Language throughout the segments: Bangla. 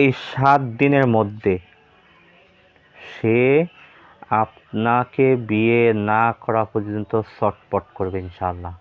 এই সাত দিনের মধ্যে সে আপনাকে বিয়ে না করা পর্যন্ত চটপট করবে ইনশাল্লাহ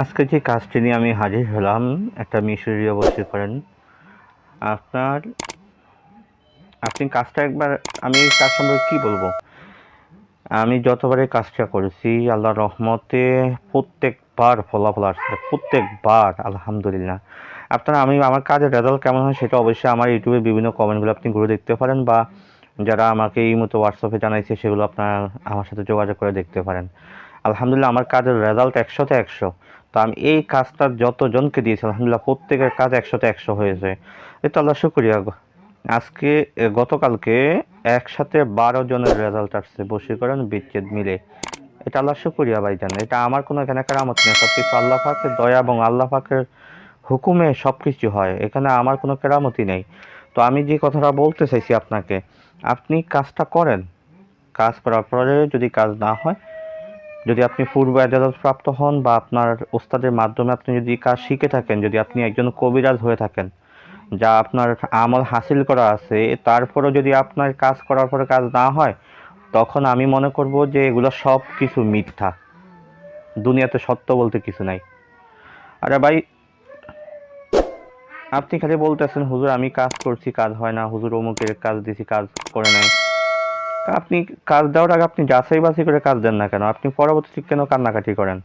আজকে যে কাজটি নিয়ে আমি হাজির হলাম, একটা মিশরীয় বসে করেন। আপনার, আপনি কাজটা একবার, আমি কাজ সম্পর্কে কী বলব? আমি যতবারে কাজটা করেছি, আল্লাহর রহমতে প্রত্যেকবার ফলাফল আসছে, প্রত্যেকবার, আলহামদুলিল্লাহ। আপনারা, আমি আমার কাজের রেজাল্ট কেমন হয় সেটা অবশ্যই আমার ইউটিউবে বিভিন্ন কমেন্টগুলো আপনি ঘুরে দেখতে পারেন বা যারা আমাকে এই মতো হোয়াটসঅ্যাপে জানাইছে সেগুলো আপনারা আমার সাথে যোগাযোগ করে দেখতে পারেন। আলহামদুলিল্লাহ, আমার কাজের রেজাল্ট একশোতে একশো। তো আমি এই কাজটা যতজনকে দিয়েছি, আলহামদুলিল্লাহ প্রত্যেকের কাজ একশোতে একশো হয়েছে। এতো আল্লাহ শুক্রিয়া আজকে গতকালকে একসাথে বারো জনের রেজাল্ট আসছে বসে করেন বিচ্ছেদ, মিলে। এটা আল্লাহ শুক্রিয়া ভাইজান। এটা আমার কোনো এখানে কারামত নেই সব কিছু আল্লাহ পাকের দয়া এবং আল্লাহ পাকের হুকুমে সব কিছু হয়। এখানে আমার কোনো কেরামতি নেই। তো আমি যে কথাটা বলতে চাইছি আপনাকে, আপনি কাজটা করেন। কাজ করার পরে যদি কাজ না হয়, যদি আপনি পূর্ব এজাজত প্রাপ্ত হন বা আপনার ওস্তাদের মাধ্যমে আপনি যদি কাজ শিখে থাকেন, যদি আপনি একজন কবিরাজ হয়ে থাকেন, যা আপনার আমল হাসিল করা আছে, তারপরেও যদি আপনার কাজ করার পরে কাজ না হয়, তখন আমি মনে করব যে এগুলো সব কিছু মিথ্যা। দুনিয়াতে সত্য বলতে কিছু নাই। আরে ভাই আপনি খালি বলতেছেন, হুজুর, আমি কাজ করছি, কাজ হয় না। হুজুর অমুকের কাজ দিছি, কাজ করে নাই। আপনি কাজ দেওয়ার আগে আপনি যাচাই বাছাই করে কাজ দেন না কেন? আপনি পরবর্তী কেন কান্নাকাটি করেন?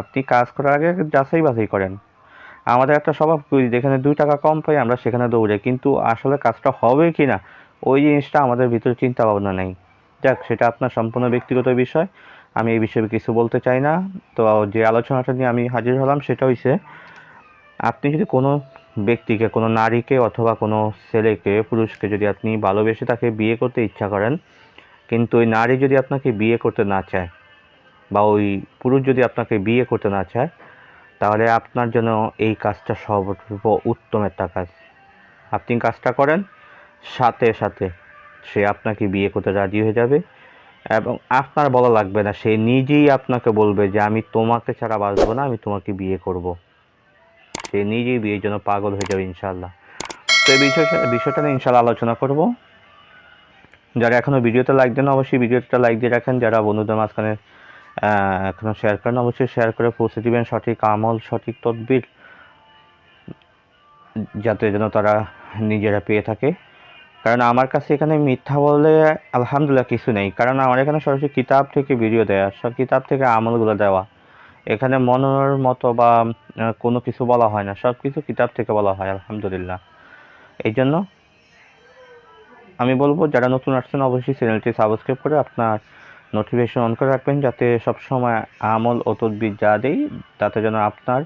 আপনি কাজ করার আগে যাচাই বাছাই করেন। আমাদের একটা স্বভাব যেখানে দুই টাকা কম পাই, আমরা সেখানে দৌড়ে কিন্তু আসলে কাজটা হবে কি না, ওই জিনিসটা আমাদের ভিতরে চিন্তা ভাবনা নেই। যাক, সেটা আপনার সম্পূর্ণ ব্যক্তিগত বিষয়। আমি এই বিষয়ে কিছু বলতে চাই না। তো যে আলোচনাটা নিয়ে আমি হাজির হলাম, সেটা হইছে, আপনি যদি কোনো ব্যক্তিকে, কোনো নারীকে অথবা কোনো ছেলেকে, পুরুষকে যদি আপনি ভালোবেসে তাকে বিয়ে করতে ইচ্ছা করেন, কিন্তু ওই নারী যদি আপনাকে বিয়ে করতে না চায় বা ওই পুরুষ যদি আপনাকে বিয়ে করতে না চায়, তাহলে আপনার জন্য এই কাজটা সর্ব উত্তম একটা কাজ আপনি কাজটা করেন, সাথে সাথে সে আপনাকে বিয়ে করতে রাজি হয়ে যাবে এবং আপনার বলা লাগবে না, সে নিজেই আপনাকে বলবে যে, আমি তোমাকে ছাড়া বাঁচবো না, আমি তোমাকে বিয়ে করব। সে নিজেই বিয়ের জন্য পাগল হয়ে যাবে ইনশাল্লাহ তো এই বিষয়টা বিষয়টা নিয়ে ইনশাল্লাহ আলোচনা করব। যারা এখনও ভিডিওতে লাইক দেন অবশ্যই ভিডিওটা লাইক দিয়ে রাখেন। যারা বন্ধুদের মাঝখানে এখনও শেয়ার করেন অবশ্যই শেয়ার করে পৌঁছে দিবেন সঠিক আমল, সঠিক তদবির, যাতে যেন তারা নিজেরা পেয়ে থাকে। কারণ আমার কাছে এখানে মিথ্যা বলে আলহামদুলিল্লাহ কিছু নেই। কারণ আমার এখানে সরাসরি কিতাব থেকে ভিডিও দেওয়া সব কিতাব থেকে আমলগুলো দেওয়া। এখানে মনের মতো বা কোনো কিছু বলা হয় না। সব কিছু কিতাব থেকে বলা হয়, আলহামদুলিল্লাহ। এই জন্য আমি বলব, যারা নতুন আসছেন, অবশ্যই চ্যানেলটি সাবস্ক্রাইব করে আপনার নোটিফিকেশন অন করে রাখবেন, যাতে সবসময় আমল ও তদবির যা দেই, তাতে যেন আপনার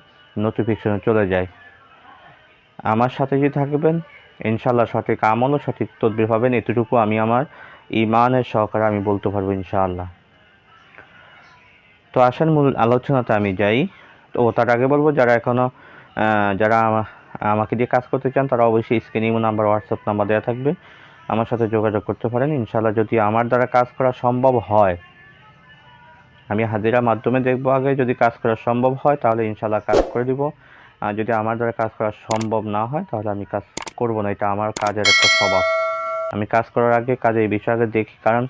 নোটিফিকেশন চলে যায়। আমার সাথে যদি থাকবেন ইনশাল্লাহ সঠিক আমল ও সঠিক তদবির পাবেন। এতটুকু আমি আমার ইমানের সহকারে আমি বলতে পারব, ইনশাআল্লাহ। তো আসেন, মূল আলোচনাতে আমি যাই। তো তার আগে বলব, যারা এখনও যারা আমা- আমাকে দিয়ে কাজ করতে চান, তারা অবশ্যই স্ক্রিনে নাম্বার, হোয়াটসঅ্যাপ নাম্বার দেওয়া থাকবে। আমার সাথে যোগাযোগ করতে পারেন। ইনশাআল্লাহ যদি আমার দ্বারা কাজ করা সম্ভব হয়, আমি হাজিরার মাধ্যমে দেখব আগে, যদি কাজ করা সম্ভব হয়, তাহলে ইনশাআল্লাহ কাজ করে দিব। আর যদি আমার দ্বারা কাজ করা সম্ভব না হয়, তাহলে আমি কাজ করব না। এটা আমার কাজের একটা স্বভাব। আমি কাজ করার আগে কাজে এই বিষয়ে আগে দেখি। কারণ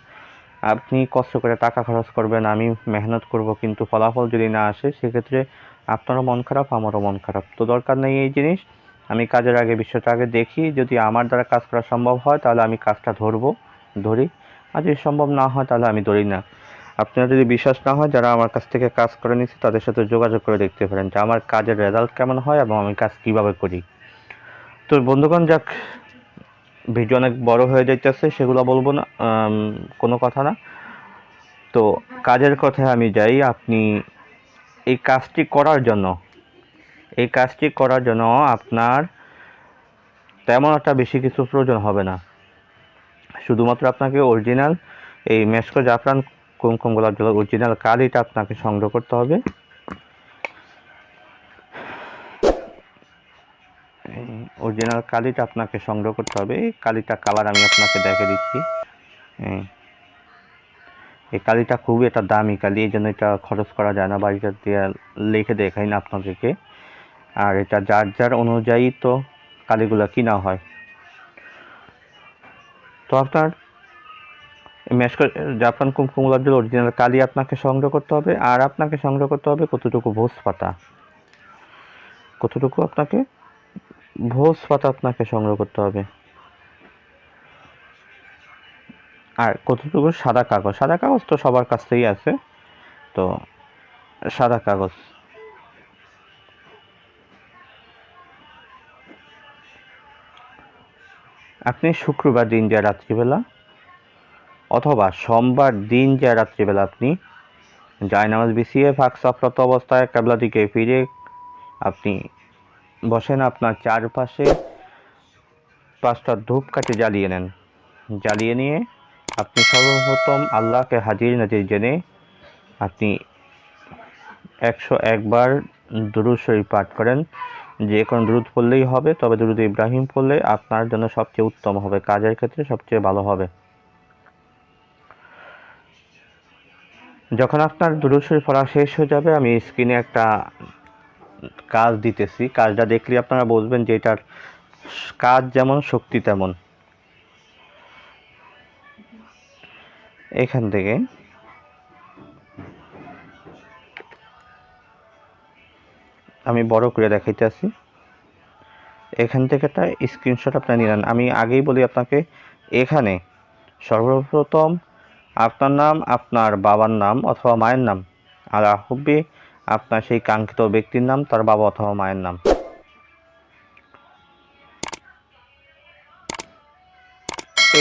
আপনি কষ্ট করে টাকা খরচ করবেন, আমি মেহনত করব, কিন্তু ফলাফল যদি না আসে, সেক্ষেত্রে আপনারও মন খারাপ, আমারও মন খারাপ। তো দরকার নেই এই জিনিস। আমি কাজের আগে বিষয়টা আগে দেখি। যদি আমার দ্বারা কাজ করা সম্ভব হয়, তাহলে আমি কাজটা ধরবো, ধরি। আর যদি সম্ভব না হয়, তাহলে আমি ধরি না। আপনারা যদি বিশ্বাস না হয়, যারা আমার কাছ থেকে কাজ করে নিচ্ছে তাদের সাথে যোগাযোগ করে দেখতে পারেন যে আমার কাজের রেজাল্ট কেমন হয় এবং আমি কাজ কীভাবে করি। তো বন্ধুগণ, যাক ভিডিও অনেক বড় হয়ে যাইতেছে, সেগুলো বলব না কোনো কথা না। তো কাজের কথায় আমি যাই, আপনি এই কাজটি করার জন্য, এই কাজটি করার জন্য আপনার তেমন একটা বেশি কিছু প্রয়োজন হবে না। শুধুমাত্র আপনাকে অরিজিনাল এই মেসকো জাফরান কুমকুম গোলাপ জলের অরিজিনাল কালিটা আপনাকে সংগ্রহ করতে হবে। অরিজিনাল কালিটা আপনাকে সংগ্রহ করতে হবে। এই কালিটা কালার আমি আপনাকে দেখে দিচ্ছি। এই কালিটা খুবই একটা দামি কালি, এই জন্য এটা খরচ করা যায় না, বাড়িটা দিয়ে লিখে দেখাই না আপনাদেরকে। আর এটা যার যার অনুযায়ী তো কালিগুলো কিনা হয়। তো আপনার মেসকো জাপান কুমকুমগুলোর জন্য অরিজিনাল কালি আপনাকে সংগ্রহ করতে হবে, আর আপনাকে সংগ্রহ করতে হবে কতটুকু ভোজ পাতা কতটুকু আপনাকে? ভোজ পাতা আপনাকে সংগ্রহ করতে হবে। আর কতটুকু? সাদা কাগজ। সাদা কাগজ তো সবার কাছ থেকেই আছে। তো সাদা কাগজ। আপনি শুক্রবার দিন যায় রাত্রিবেলা অথবা সোমবার দিন যায় রাত্রিবেলা আপনি জায়নামাজ বিছিয়ে ফাঁক সাফরত অবস্থায় কাবলা দিকে ফিরে আপনি বসেন আপনার চারপাশে। পাঁচটা ধূপকাঠি জ্বালিয়ে নেন। জ্বালিয়ে নিয়ে আপনি সর্বপ্রথম আল্লাহকে হাজির নাজির জেনে আপনি একশো একবার দুরুদ শরীফ পাঠ করেন। যে কোনো দুরুদ পড়লেই হবে, তবে দুরুদ ইব্রাহিম পড়লে আপনার জন্য সবচেয়ে উত্তম হবে, কাজের ক্ষেত্রে সবচেয়ে ভালো হবে। যখন আপনার দুরুদ শরীফ পড়া শেষ হয়ে যাবে, আমি স্ক্রিনে একটা কাজ দিতেছি, কাজটা দেখলে আপনারা বুঝবেন যে এটার কাজ যেমন, শক্তি তেমন। এখান থেকে আমি বড় করে দেখাইতেছি এখান থেকে একটা স্ক্রিনশট আপনার নিলেন। আমি আগেই বলি আপনাকে, এখানে সর্বপ্রথম আপনার নাম, আপনার বাবার নাম অথবা মায়ের নাম আর হুব্বি আপনার সেই কাঙ্ক্ষিত ব্যক্তির নাম, তার বাবা অথবা মায়ের নাম।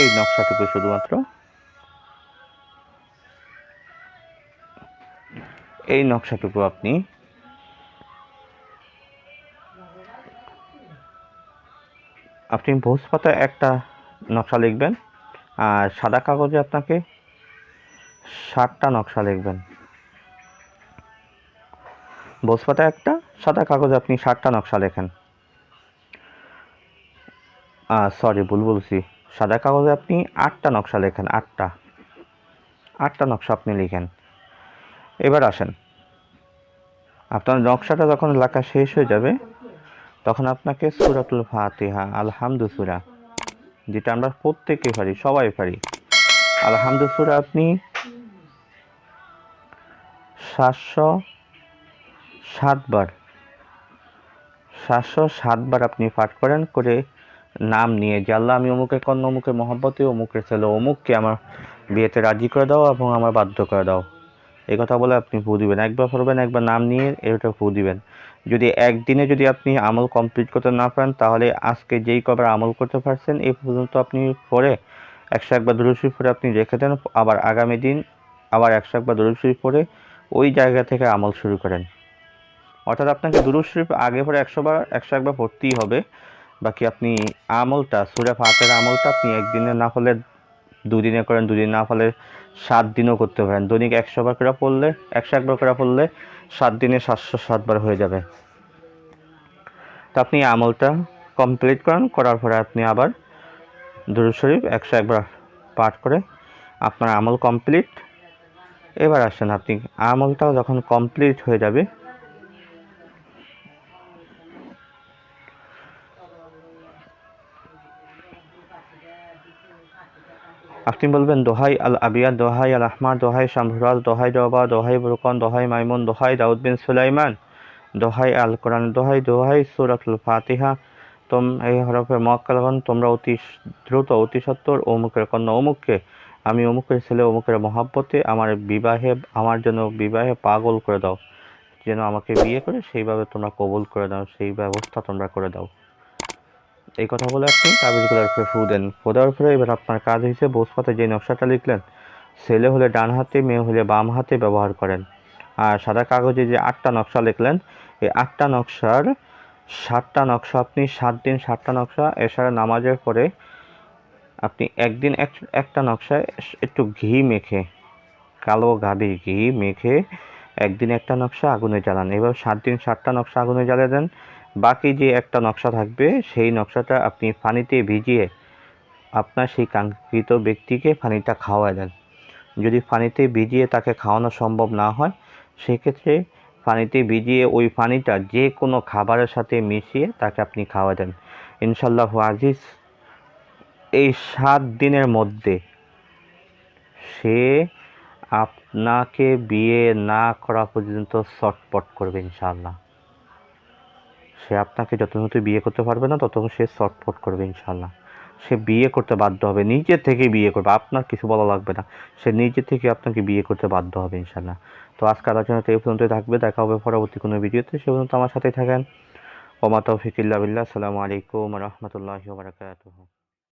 এই নকশাটুকু শুধুমাত্র। এই নকশাটুকু আপনি আপনি ভোজ পাতায় একটা নকশা লিখবেন, আর সাদা কাগজে আপনাকে ষাটটা নকশা লিখবেন। পাতায় একটা, সাদা কাগজে আপনি ষাটটা নকশা লেখেন। সরি ভুল বলছি। সাদা কাগজে আপনি আটটা নকশা লেখেন, আটটা। আটটা নকশা আপনি লিখেন। এবার আসেন। আপনার নকশাটা যখন লেখা শেষ হয়ে যাবে, তখন আপনাকে সুরাতুল ফাতিহা, আলহামদু সুরা, যেটা আমরা প্রত্যেকে পারি, সবাই পারি। আলহামদু সুরা আপনি সাতশো সাতবার। সাতশো সাতবার আপনি পাঠ করেন করে নাম নিয়ে যে, আল্লাহ, আমি অমুকের কন্যা, অমুকের মহব্বতে, অমুকের ছেলে, অমুককে আমার বিয়েতে রাজি করে দাও এবং আমার বাধ্য করে দাও। এই কথা বলে আপনি ফু দিবেন। একবার পড়বেন একবার নাম নিয়ে এটা ফু দিবেন। যদি একদিনে যদি আপনি আমল কমপ্লিট করতে না পারেন, তাহলে আজকে যেই কবার আমল করতে পারছেন এই পর্যন্ত আপনি পরে একশো একবার দরুশরীফ পরে আপনি রেখে দেন। আবার আগামী দিন আবার একশো একবার দরুশরীফ পরে ওই জায়গা থেকে আমল শুরু করেন। অর্থাৎ আপনাকে দুরুশরীফ আগে পরে একশো বার, একশো একবার পড়তেই হবে। বাকি আপনি আমলটা, সুরে ফাতের আমলটা আপনি একদিনে না হলে দুদিনে করেন, দুদিন না হলে সাত দিনও করতে পারেন। দৈনিক একশো বার করে পড়লে, একশো একবার করে পড়লে সাত দিনে সাতশো সাতবার হয়ে যাবে। তো আপনি আমলটা কমপ্লিট করেন, করার পরে আপনি আবার দুরুদ শরীফ একশো একবার পাঠ করে আপনার আমল কমপ্লিট এবার আসেন, আপনি আমলটাও যখন কমপ্লিট হয়ে যাবে আপনি বলবেন, দোহাই আল আবিয়া দোহাই আল আহমার দোহাই শামহুরাজ দোহাই জবা, দোহাই বুরকন, দোহাই মাইমুন, দোহাই দাউদ বিন সুলাইমান, দোহাই আল কোরআন দোহাই দোহাই সুরাতুল ফাতিহা। তোম, এই হরফে মক্কালগন তোমরা অতি দ্রুত, অতি সত্তর, অমুকের কন্যা, অমুককে, আমি অমুকের ছেলে, অমুকের মহাব্বতে, আমার বিবাহে, আমার জন্য বিবাহে পাগল করে দাও। যেন আমাকে বিয়ে করে, সেইভাবে তোমরা কবুল করে দাও, সেই ব্যবস্থা তোমরা করে দাও। এই কথা বলে আপনি তাবিজগুলোর উপরে ফু দেন। ফু দেওয়ার এবার আপনার কাজ হিসেবে বোসপাতে যে নকশাটা লিখলেন, ছেলে হলে ডান হাতে, মেয়ে হলে বাম হাতে ব্যবহার করেন। আর সাদা কাগজে যে আটটা নকশা লিখলেন, এই আটটা নকশার সাতটা নকশা আপনি সাত দিন সাতটা নকশা এছাড়া নামাজের পরে আপনি একদিন এক, একটা নকশায় একটু ঘি মেখে, কালো গাভীর ঘি মেখে একদিন একটা নকশা আগুনে জ্বালান। এবার সাত দিন সাতটা নকশা আগুনে জ্বালিয়ে দেন। বাকি যে একটা নকশা থাকবে, সেই নকশাটা আপনি পানিতে ভিজিয়ে আপনার সেই কাঙ্ক্ষিত ব্যক্তিকে পানিটা খাওয়ায় দেন। যদি পানিতে ভিজিয়ে তাকে খাওয়ানো সম্ভব না হয়, সেক্ষেত্রে পানিতে ভিজিয়ে ওই পানিটা যে কোনো খাবারের সাথে মিশিয়ে তাকে আপনি খাওয়া দেন। ইনশাল্লাহ আজিজ, এই সাত দিনের মধ্যে সে আপনাকে বিয়ে না করা পর্যন্ত চটপট করবে ইনশাল্লাহ সে আপনাকে যতক্ষণ বিয়ে করতে পারবে না, ততক্ষণ সে চটপট করবে ইনশাল্লাহ সে বিয়ে করতে বাধ্য হবে, নিজে থেকে বিয়ে করবে, আপনার কিছু বলা লাগবে না। সে নিজে থেকে আপনাকে বিয়ে করতে বাধ্য হবে ইনশাল্লাহ তো আজকে আলোচনাতে এই পর্যন্তই থাকবে, দেখা হবে পরবর্তী কোনো ভিডিওতে, সে পর্যন্ত আমার সাথেই থাকেন। ওমাতা ফিকিল্লা আসসালামু আলাইকুম রহমতুল্লাহ বারাকাতুহু।